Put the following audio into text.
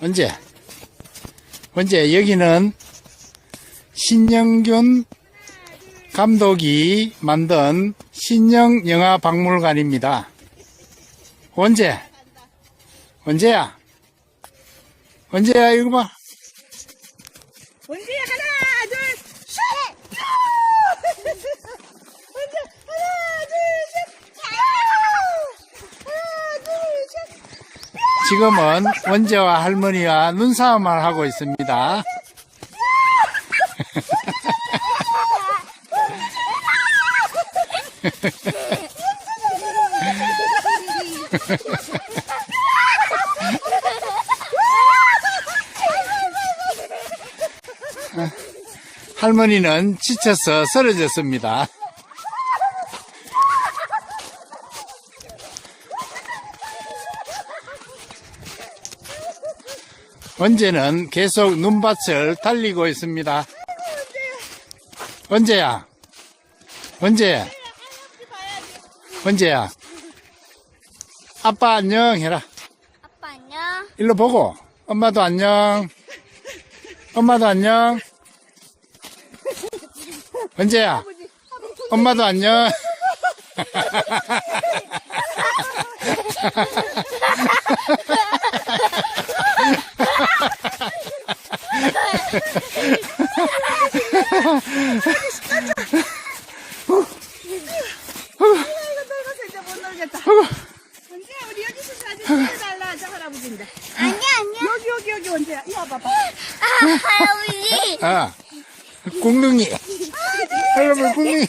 언제? 언제? 여기는 신영균 감독이 만든 신영 영화 박물관입니다. 언제? 언제야? 언제야? 이거 봐. 언제야 하나 둘 셋. 언제 하나 둘 셋. 하나 둘 셋. 지금은 원재와 할머니와 눈싸움을 하고 있습니다. 할머니는 지쳐서 쓰러졌습니다. 언제는 계속 눈밭을 달리고 있습니다. 언제야? 언제? 언제야? 아빠 안녕 해라. 아빠 안녕. 일로 보고. 엄마도 안녕. 엄마도 안녕. 언제야? 엄마도 안녕. 늙어서 이제 못 놀겠다. 이거. 할아버지 궁둥이.